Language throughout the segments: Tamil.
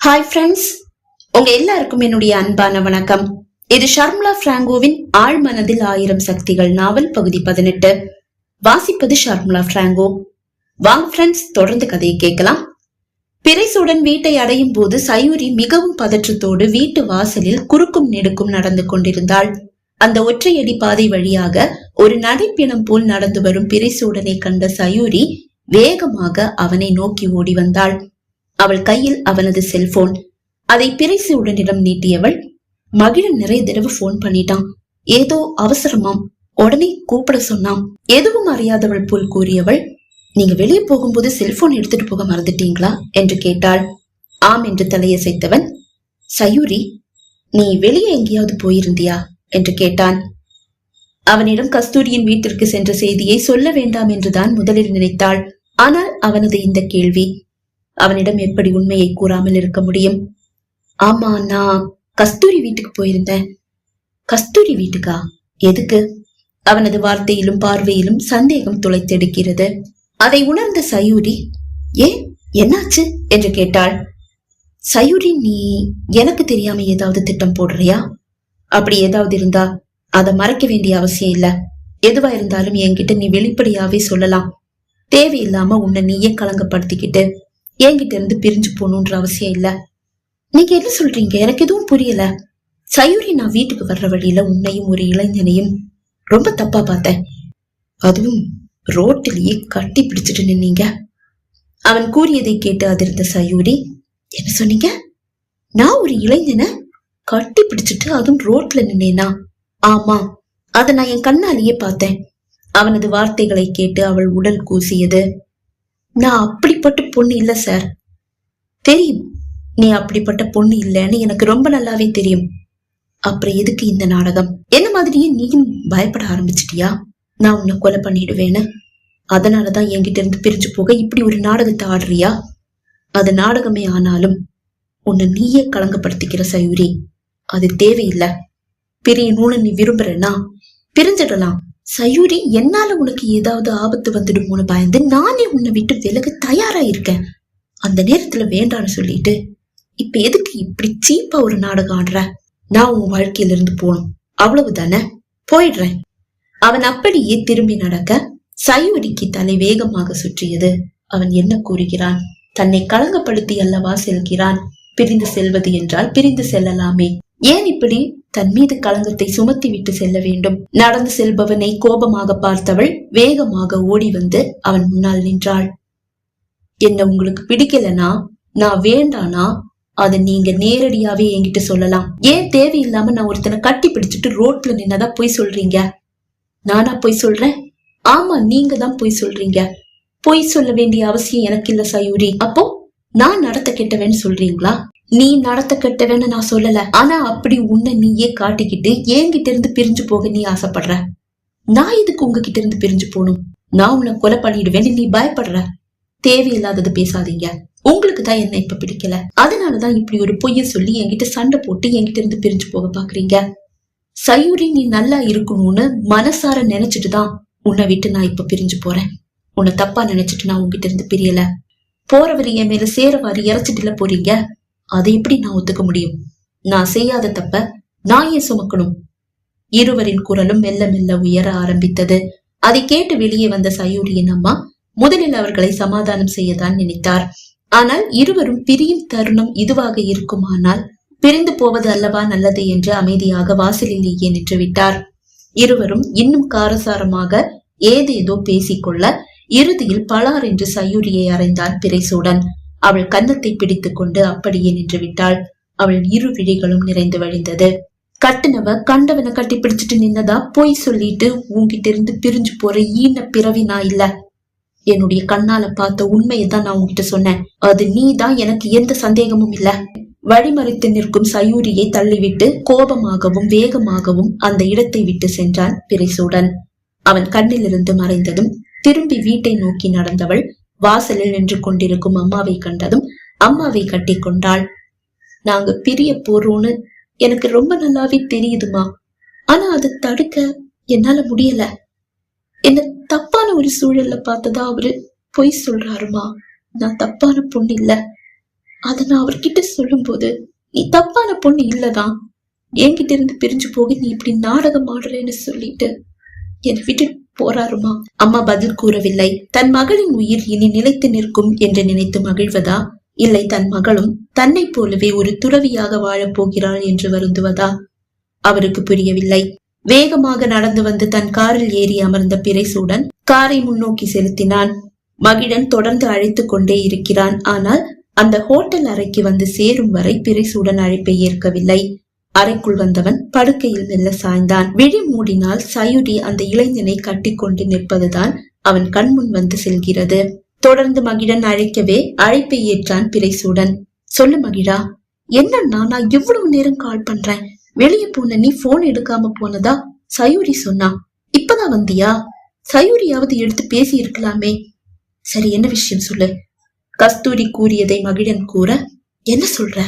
ஹாய் ஃப்ரெண்ட்ஸ் உங்க எல்லாருக்கும் என்னுடைய அன்பான வணக்கம். இது ஷர்மிளா பிராங்கோவின் ஆழ் மனதில் ஆயிரம் சக்திகள் நாவல் பகுதி பதினெட்டு. வாசிப்பது ஷர்மிளா பிராங்கோ. வாங்க ஃப்ரெண்ட்ஸ் தொடர்ந்து கதையை கேட்கலாம். பிரைசுடன் வீட்டை அடையும் போது சயூரி மிகவும் பதற்றத்தோடு வீட்டு வாசலில் குறுக்கும் நெடுக்கும் நடந்து கொண்டிருந்தாள். அந்த ஒற்றையடி பாதை வழியாக ஒரு நடைப்பிணம் போல் நடந்து வரும் பிரைசூடனை கண்ட சயூரி வேகமாக அவனை நோக்கி ஓடி வந்தாள். அவள் கையில் அவனது செல்போன். அதை பிரைசு உடனிடம் நீட்டியவள் மகிழன் நிறைய தடவை போன் பண்ணிட்டான். ஏதோ அவசரமாம் உடனே கூப்பிட சொன்னான். எதுவும் அறியாதவள் போல் கூறியவள் நீங்க வெளியே போகும்போது செல்போன் எடுத்துட்டு போக மறந்துட்டீங்களா? என்று கேட்டாள். ஆம் என்று தலையசைத்தவன் சயூரி நீ வெளியே எங்கேயாவது போயிருந்தியா? என்று கேட்டான். அவனிடம் கஸ்தூரியின் வீட்டிற்கு சென்ற செய்தியை சொல்ல வேண்டாம் என்றுதான் முதலில் நினைத்தாள். ஆனால் அவனது இந்த கேள்வி அவனிடம் எப்படி உண்மையை கூறாமல் இருக்க முடியும்? ஆமா நான் கஸ்தூரி வீட்டுக்கு போயிருந்தேன். கஸ்தூரி வீட்டுக்கா? எதுக்கு? அவனது வார்த்தையிலும் பார்வையிலும் சந்தேகம் துளைத்தெடுக்கிறது. அதை உணர்ந்த சயூரி ஏன்? என்னாச்சு? என்று கேட்டாள். சயூரி நீ எனக்கு தெரியாம ஏதாவது திட்டம் போடுறியா? அப்படி ஏதாவது இருந்தா அதை மறைக்க வேண்டிய அவசியம் இல்ல. எதுவா இருந்தாலும் என்கிட்ட நீ வெளிப்படையாவே சொல்லலாம். தேவையில்லாம உன்னை நீயே கலங்கப்படுத்திக்கிட்டு என்கிட்ட இருந்து பிரிஞ்சு போகணுன்ற அவசியம் இல்ல. நீங்க என்ன சொல்றீங்க? எனக்கு எதுவும் புரியல. சயூரி நான் வீட்டுக்கு வர்ற வழியில உன்னையும் ஒரு இளைஞனையும் ரொம்ப தப்பா பார்த்தேன். அதுவும் ரோட்டிலேயே கட்டி பிடிச்சிட்டு நின்னீங்க. அவன் கூறியதை கேட்டு அதிர்ந்த சயூரி என்ன சொன்னீங்க? நான் ஒரு இளைஞனை கட்டி பிடிச்சிட்டு அதுவும் ரோட்ல நின்னேனா? ஆமா. அதை நான் என் கண்ணாலேயே பார்த்தேன். அவனது வார்த்தைகளை கேட்டு அவள் உடல் கூசியது. நான் அப்படிப்பட்ட பொண்ணு இல்ல சார் தெரியும். நீ அப்படிப்பட்ட பொண்ணு இல்லைன்னு எனக்கு ரொம்ப நல்லாவே தெரியும். அப்புறம் எதுக்கு இந்த நாடகம்? என்ன மாதிரியே நீயும் பயப்பட ஆரம்பிச்சிட்டியா? நான் உன்னை கொலை பண்ணிடுவேன்னு. அதனாலதான் என்கிட்ட இருந்து பிரிஞ்சு போக இப்படி ஒரு நாடகத்தை ஆடுறியா? அது நாடகமே ஆனாலும் உன்னை நீயே களங்கப்படுத்திக்கிற சயூரி. அது தேவையில்லை. பிரியணும்னு நீ விரும்புறேன்னா பிரிஞ்சிடலாம். சயூரி என்னால உனக்கு ஏதாவது ஆபத்து வந்துடுமோன்னு பயந்து நானே உன்னை விட்டு விலக தயாரா இருக்கேன். அந்த நேரத்துல வேண்டான்னு சொல்லிட்டு இப்ப எதுக்கு இப்படி சீப்பா ஒரு நாடகம் ஆடுற? நான் உன் வாழ்க்கையில இருந்து போகணும். அவ்வளவுதானே? போயிடுறேன். அவன் அப்படியே திரும்பி நடக்க சயூரிக்கு தலை வேகமாக சுற்றியது. அவன் என்ன கூறுகிறான்? தன்னை களங்கப்படுத்தி அல்லவா செல்கிறான்? பிரிந்து செல்வது என்றால் பிரிந்து செல்லலாமே. ஏன் இப்படி? தன் மீது களங்கத்தை சுமத்தி விட்டு செல்ல வேண்டும். நடந்து செல்பவனை கோபமாக பார்த்தவள் வேகமாக ஓடி வந்து அவன் முன்னால் நின்றாள். என்ன உங்களுக்கு பிடிக்கலனா? நான் வேண்டானா? அதை நீங்க நேரடியாவே என்கிட்ட சொல்லலாம். ஏன் தேவையில்லாம நான் ஒருத்தனை கட்டி பிடிச்சிட்டு ரோட்ல நின்னதா போய் சொல்றீங்க? நானா போய் சொல்றேன்? ஆமா நீங்க தான் போய் சொல்றீங்க. பொய் சொல்ல வேண்டிய அவசியம் எனக்கு இல்ல சயூரி. அப்போ நான் நடத்த கெட்டவேன்னு சொல்றீங்களா? நீ நடத்த கெட்டவன்னு நான் சொல்லல. ஆனா அப்படி உன்னை நீயே காட்டிக்கிட்டு என்கிட்ட இருந்து பிரிஞ்சு போக நீ ஆசைப்படுற. நான் இதுக்கு உங்ககிட்ட இருந்து பிரிஞ்சு போகணும்? நான் உன்னை கொலை பண்ணிடுவேன்னு நீ பயப்படுற. தேவையில்லாதது பேசாதீங்க. உங்களுக்கு தான் என்ன இப்ப பிடிக்கல. அதனாலதான் இப்படி ஒரு பொய்ய சொல்லி என்கிட்ட சண்டை போட்டு என்கிட்ட இருந்து பிரிஞ்சு போக பாக்குறீங்க. சயூரி நீ நல்லா இருக்கணும்னு மனசார நினைச்சிட்டு தான் உன்னை விட்டு நான் இப்ப பிரிஞ்சு போறேன். உன்னை தப்பா நினைச்சிட்டு நான் உங்ககிட்ட இருந்து பிரியல. போறவர் என் மேல சேரவாரி இறைச்சிட்டுல போறீங்க. அதை எப்படி நான் ஒத்துக்க முடியும்? நான் செய்யாத தப்ப நான் ஏன் சுமக்கணும்? இருவரின் குரலும் மெல்ல மெல்ல உயர ஆரம்பித்தது. அதை கேட்டு வெளியே வந்த சயூரியின் அம்மா முதலில் அவர்களை சமாதானம் செய்யத்தான் நினைத்தார். ஆனால் இருவரும் பிரியும் தருணம் இதுவாக இருக்குமானால் பிரிந்து போவது அல்லவா நல்லது என்று அமைதியாக வாசலிலேயே நின்று விட்டார் இருவரும் இன்னும் காரசாரமாக ஏதேதோ பேசிக்கொள்ள இறுதியில் பலார் என்று சயூரியை அறைந்தான் பிரைசூடன். அவள் கன்னத்தை பிடித்துக் கொண்டு அப்படியே நின்று விட்டாள் அவள் இரு விழிகளும் நிறைந்து வழிந்தது. கட்டுனவ கண்டவனை கட்டி பிடிச்சிட்டு நின்னதா? போய் சொல்லிட்டு உன்கிட்ட இருந்து பிரிஞ்சு போற ஈன பிறவி நான் இல்ல. என்னுடைய கண்ணால பார்த்த உண்மையை தான் நான் உங்ககிட்ட சொன்னேன். அது நீ தான் எனக்கு எந்த சந்தேகமும் இல்ல. வழிமறித்து நிற்கும் சயூரியை தள்ளிவிட்டு கோபமாகவும் வேகமாகவும் அந்த இடத்தை விட்டு சென்றான் பிரிசூடன். அவன் கண்ணிலிருந்து மறைந்ததும் திரும்பி வீட்டை நோக்கி நடந்தவள் வாசலில் நின்று கொண்டிருக்கும் அம்மாவை கண்டதும் அம்மாவை கட்டி கொண்டாள். நாங்க பிரிய போறோம்னு எனக்கு ரொம்ப நல்லாவே தெரியுதுமா. ஆனா அதை தடுக்க என்னால முடியல. என்ன தப்பான ஒரு சூழல்ல பார்த்ததா அவரு பொய் சொல்றாருமா. நான் தப்பான பொண்ணு இல்ல. அத நான் அவர்கிட்ட சொல்லும்போது நீ தப்பான பொண்ணு இல்லதான் என்கிட்ட இருந்து பிரிஞ்சு போக நீ இப்படி நாடகம் ஆடுறேன்னு சொல்லிட்டு என்னை விட்டு போறாருமா அம்மா பதில் கூறவில்லை. தன் மகளின் உயிர் இனி நிலைத்து நிற்கும் என்று நினைத்து மகிழ்வதா? இல்லை தன் மகளும் தன்னை போலவே ஒரு துறவியாக வாழப் போகிறாள் என்று வருந்துவதா? அவருக்கு புரியவில்லை. வேகமாக நடந்து வந்து தன் காரில் ஏறி அமர்ந்த பிரைசூடன் காரை முன்னோக்கி செலுத்தினான். மகிழன் தொடர்ந்து அழைத்துக் கொண்டே இருக்கிறான். ஆனால் அந்த ஹோட்டல் அறைக்கு வந்து சேரும் வரை பிரைசூடன் அழைப்பை ஏற்கவில்லை. அறைக்குள் வந்தவன் படுக்கையில் மெல்ல சாய்ந்தான். விழி மூடினால் சயுடி அந்த இளைஞனை கட்டிக்கொண்டு நிற்பதுதான் அவன் கண்முன் வந்து செல்கிறது. தொடர்ந்து மகிழன் அழைக்கவே அழைப்பை ஏற்றான் பிறைசூடன். சொல்லு மகிழா என்னன்னா நான் இவ்வளவு நேரம் கால் பண்றேன்? வெளியே போன நீ போன் எடுக்காம போனதா? சயூரி சொன்னா இப்பதான் வந்தியா? சயூரியாவது எடுத்து பேசி இருக்கலாமே. சரி என்ன விஷயம் சொல்லு? கஸ்தூரி கூறியதை மகிழன் கூற என்ன சொல்ற?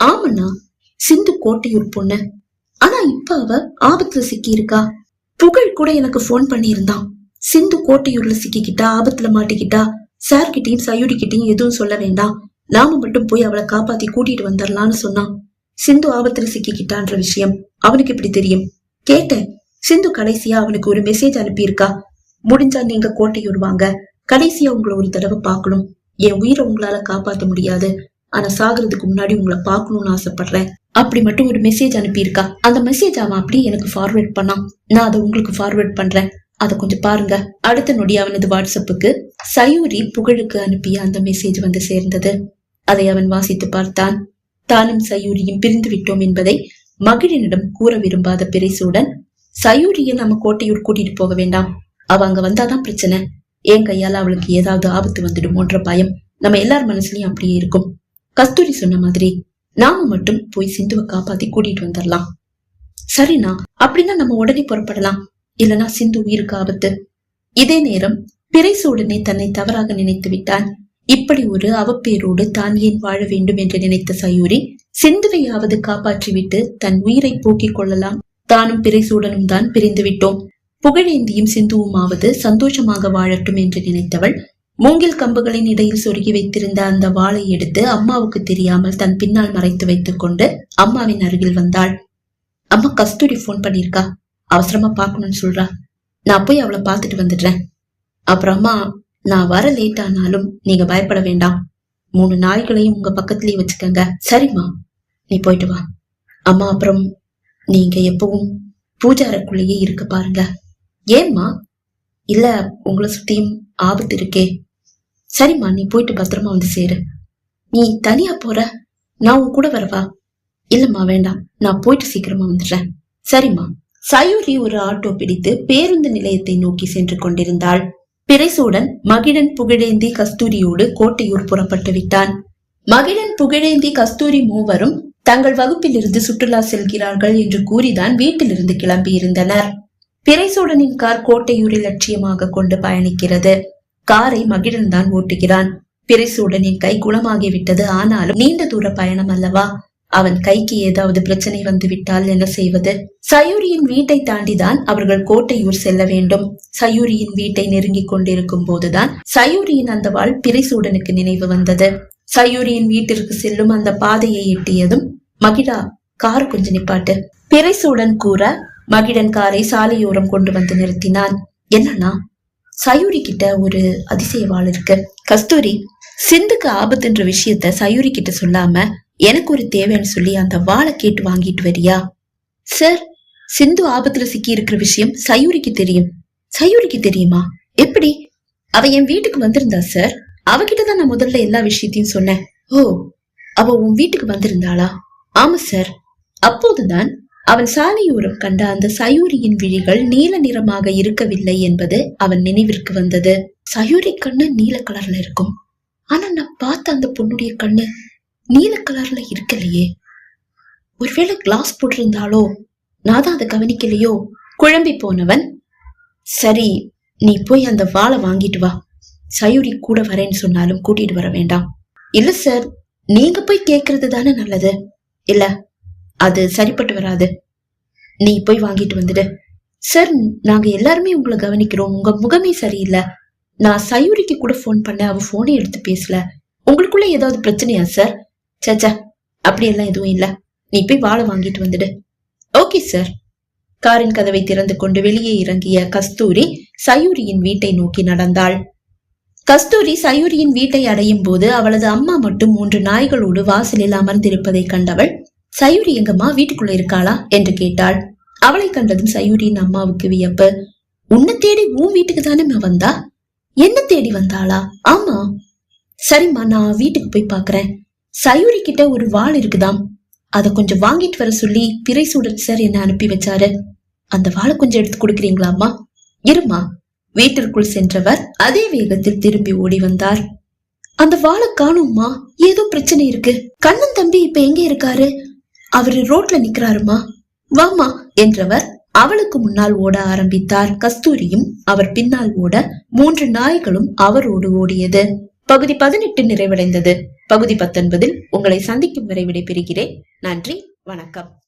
ஆமண்ணா சிந்து கோட்டையூர் பொண்ணு. ஆனா இப்ப அவ ஆபத்துல சிக்கி இருக்கா புகழ் கூட எனக்கு போன் பண்ணியிருந்தான். சிந்து கோட்டையூர்ல சிக்கிக்கிட்டா ஆபத்துல மாட்டிக்கிட்டா சார்கிட்டையும் கிட்டயும் கிட்டயும் எதுவும் சொல்ல வேண்டாம். நாம மட்டும் போய் அவளை காப்பாத்தி கூட்டிட்டு வந்துடலாம்னு சொன்னான். சிந்து ஆபத்துல சிக்கிக்கிட்டான்ற விஷயம் அவனுக்கு இப்படி தெரியும்? கேட்டேன். சிந்து கடைசியா அவனுக்கு ஒரு மெசேஜ் அனுப்பியிருக்கா. முடிஞ்சா நீங்க கோட்டையூர் வாங்க. கடைசியா உங்களை ஒரு தடவை பார்க்கணும். என் உயிரை உங்களால காப்பாத்த முடியாது. ஆனா சாகிறதுக்கு முன்னாடி உங்களை பார்க்கணும்னு ஆசைப்படுறேன். அப்படி மட்டும் ஒரு மெசேஜ் அனுப்பியிருக்கா. அந்த மெசேஜ் அவன் அப்படியே எனக்கு ஃபார்வர்ட் பண்ணான் நான் அதை உங்களுக்கு ஃபார்வர்ட் பண்றேன். அதை கொஞ்சம் பாருங்க. அடுத்த நொடி அவனது வாட்ஸ்அப்புக்கு சயூரி புகழுக்கு அனுப்பிய அந்த மெசேஜ் வந்து சேர்ந்தது. அதை அவன் வாசித்து பார்த்தான். தானும் சயூரியும் பிரிந்து விட்டோம் என்பதை மகிழனிடம் கூற விரும்பாத பிறைசூடன் சயூரிய நம்ம கோட்டையூர் கூட்டிட்டு போக வேண்டாம். அவ அங்க வந்தாதான் பிரச்சனை. என் கையால அவளுக்கு ஏதாவது ஆபத்து வந்துடுமோன்ற பயம் நம்ம எல்லார் மனசுலயும் அப்படியே இருக்கும். கஸ்தூரி சொன்ன மாதிரி நாம மட்டும் போய் சிந்துவை காப்பாத்தி கூட்டிட்டு வந்துடலாம் சரிண்ணா அப்படின்னா நம்ம உடனே புறப்படலாம். இல்லனா சிந்து உயிருக்கு ஆபத்து. இதே நேரம் பிறைசூடனே தன்னை தவறாக நினைத்து விட்டான். இப்படி ஒரு அவப்பேரோடு தான் ஏன் வாழ வேண்டும் என்று நினைத்த சயூரி சிந்துவையாவது காப்பாற்றிவிட்டு தன் உயிரை போக்கிக் கொள்ளலாம். தானும் பிறைசூடனும் தான் பிரிந்து விட்டோம் புகழேந்தியும் சிந்துவுமாவது சந்தோஷமாக வாழட்டும் என்று நினைத்தவள் மூங்கில் கம்புகளின் இடையில் சொருகி வைத்திருந்த அந்த வாளை எடுத்து அம்மாவுக்கு தெரியாமல் தன் பின்னால் மறைத்து வைத்துக் கொண்டு அம்மாவின் அருகில் வந்தாள். அம்மா கஸ்தூரி போன் பண்ணிருக்கா அவசரமா பாக்கணும்னு சொல்றா. நான் போய் அவளை பார்த்துட்டு வந்துடுறேன். அப்புறமா நான் வர லேட் ஆனாலும் நீங்க பயப்பட வேண்டாம். மூணு நாய்களையும் உங்க பக்கத்துலயே வச்சுக்கோங்க. சரிம்மா. நீ போயிட்டு வா. அம்மா அப்புறம் நீங்க எப்பவும் பூஜாரக்குள்ளேயே இருக்க பாருங்க. ஏம்மா? இல்ல உங்களை சுத்தியும் ஆபத்து இருக்கே. சரிம்மா நீ போயிட்டு பத்திரமா வந்து சேரு. நீ தனியா போற நான் உன் கூட வரவா? இல்லம்மா வேண்டாம் நான் போயிட்டு சீக்கிரமா வந்துடுறேன். சரிம்மா. சயூரி ஒரு ஆட்டோ பிடித்து பேருந்து நிலையத்தை நோக்கி சென்று கொண்டிருந்தாள். பிரைசூடன் மகிழன் புகழேந்தி கஸ்தூரியோடு கோட்டையூர் புறப்பட்டு விட்டான். மகிழன் புகழேந்தி கஸ்தூரி மூவரும் தங்கள் வகுப்பிலிருந்து சுற்றுலா செல்கிறார்கள் என்று கூறிதான் வீட்டிலிருந்து கிளம்பியிருந்தனர். பிரைசூடனின் கார் கோட்டையூரில் லட்சியமாக கொண்டு பயணிக்கிறது. காரை மகிழன் தான் ஓட்டுகிறான். பிரிசூடனின் கை குணமாகிவிட்டது ஆனாலும் நீண்ட தூர பயணம் அல்லவா? அவன் கைக்கு ஏதாவது பிரச்சனை வந்துவிட்டால் என்ன செய்வது? சயூரியின் வீட்டை தாண்டிதான் அவர்கள் கோட்டையூர் செல்ல வேண்டும். சயூரியின் வீட்டை நெருங்கிக் கொண்டிருக்கும் போதுதான் சயூரியின் அந்த வாழ் பிரிசூடனுக்கு நினைவு வந்தது. சயூரியின் வீட்டிற்கு செல்லும் அந்த பாதையை எட்டியதும் மகிழா கார் கொஞ்சம் நிப்பாட்டு. பிரிசூடன் கூற மகிழன் காரை சாலையோரம் கொண்டு வந்து நிறுத்தினான். என்னன்னா சயூரி கிட்ட ஒரு அதிசய வாழ் இருக்கு கஸ்தூரி சிந்துக்கு ஆபத்துன்ற விஷயத்த சயூரி கிட்ட சொல்லாம எனக்கு ஒரு தேவைன்னு சொல்லி அந்த வாளை கேட்டு வாங்கிட்டு வரியா? சார் சிந்து ஆபத்துல சிக்கி இருக்கிற விஷயம் சயூரிக்கு தெரியும். சயூரிக்கு தெரியுமா? எப்படி? அவ என் வீட்டுக்கு வந்திருந்தா சார். அவகிட்ட தான் நான் முதல்ல எல்லா விஷயத்தையும் சொன்னேன். ஓ அவ உன் வீட்டுக்கு வந்திருந்தாளா? ஆமா சார். அப்போதுதான் அவன் சாலையோரம் கண்ட அந்த சயூரியின் விழிகள் நீல நிறமாக இருக்கவில்லை என்பது அவன் நினைவிற்கு வந்தது. சயூரி கண்ணு நீல கலர்ல இருக்கும். ஆனா நான் பார்த்த அந்த பொண்ணுடைய கண்ணு நீல கலர்ல இருக்கலையே. ஒருவேளை கிளாஸ் போட்டிருந்தாலோ? நான் தான் அதை கவனிக்கலையோ? குழம்பி போனவன் சரி நீ போய் அந்த வாழை வாங்கிட்டு வா. சயூரி கூட வரேன்னு சொன்னாலும் கூட்டிட்டு வர வேண்டாம். இல்ல சார் நீங்க போய் கேக்குறது தானே நல்லது. இல்ல அது சரிப்பட்டு வராது. நீ போய் வாங்கிட்டு வந்துடு. சார் நாங்க எல்லாருமே உங்களை கவனிக்கிறோம். உங்க முகமே சரியில்லை. நான் சயூரிக்கு கூட ஃபோன் பண்ண அவ போனே எடுத்து பேசல. உங்களுக்குள்ள ஏதாவது பிரச்சனையா சார்? சச்சா அப்படியெல்லாம் எதுவும் இல்ல. நீ போய் வாழை வாங்கிட்டு வந்துடு. Okay sir. காரின் கதவை திறந்து கொண்டு வெளியே இறங்கிய கஸ்தூரி சயூரியின் வீட்டை நோக்கி நடந்தாள். கஸ்தூரி சயூரியின் வீட்டை அடையும் போது அவளது அம்மா மட்டும் மூன்று நாய்களோடு வாசலில் அமர்ந்திருப்பதை கண்டவள் சயூரி எங்கம்மா வீட்டுக்குள்ள இருக்காளா? என்று கேட்டாள். அவளை கண்டதும் சயூரியின் அம்மாவுக்கு வியப்பு. உன்னை தேடி உன் வீட்டுக்கு தானே வந்தா? என்ன தேடி வந்தாளா? ஆமா. சரிம்மா நான் வீட்டுக்கு போய் பாக்குறேன். சயூரி கிட்ட ஒரு வாள் இருக்குதாம். அதை கொஞ்சம் வாங்கிட்டு வர சொல்லி பிறை சூடல் சார் என்ன அனுப்பி வச்சாரு. அந்த வாளை கொஞ்சம் எடுத்து கொடுக்குறீங்களாம்மா இருமா வீட்டிற்குள் சென்றவர் அதே வேகத்தில் திரும்பி ஓடி வந்தார். அந்த வாளை காணும்மா. ஏதோ பிரச்சனை இருக்கு. கண்ணன் தம்பி இப்ப எங்க இருக்காரு? அவரு ரோட்ல நிக்கிறாருமா? வாமா என்றவர் அவளுக்கு முன்னால் ஓட ஆரம்பித்தார். கஸ்தூரியும் அவர் பின்னால் ஓட மூன்று நாய்களும் அவரோடு ஓடியது. பகுதி பதினெட்டு நிறைவடைந்தது. பகுதி பத்தொன்பதில் உங்களை சந்திக்கும் வரை விடைபெறுகிறேன். நன்றி வணக்கம்.